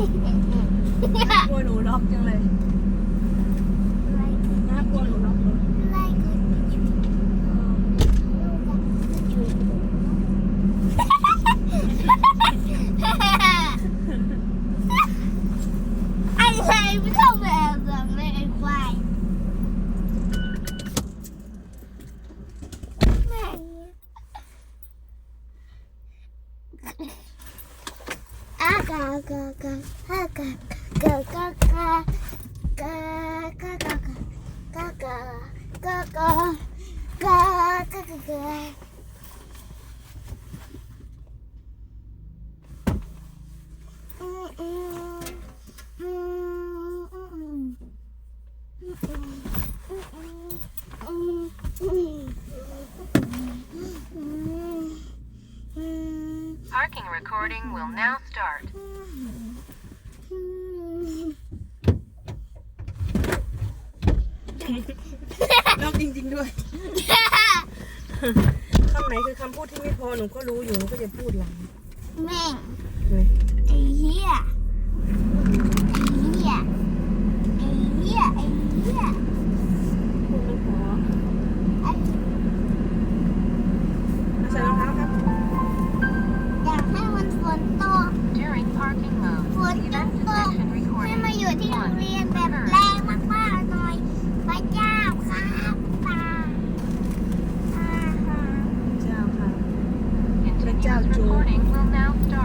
น่ากลัวหนูล็อกจังเลย น่ากลัวหนูล็อกเลย อะไรไม่เข้าแบบหลังเลย Parking recording will now start. ล็อกจริงๆด้วย คำไหนคือคำพูดที่ไม่พอหนูก็รู้อยู่หนูก็จะพูดหลัง แม่ง The recording will now start.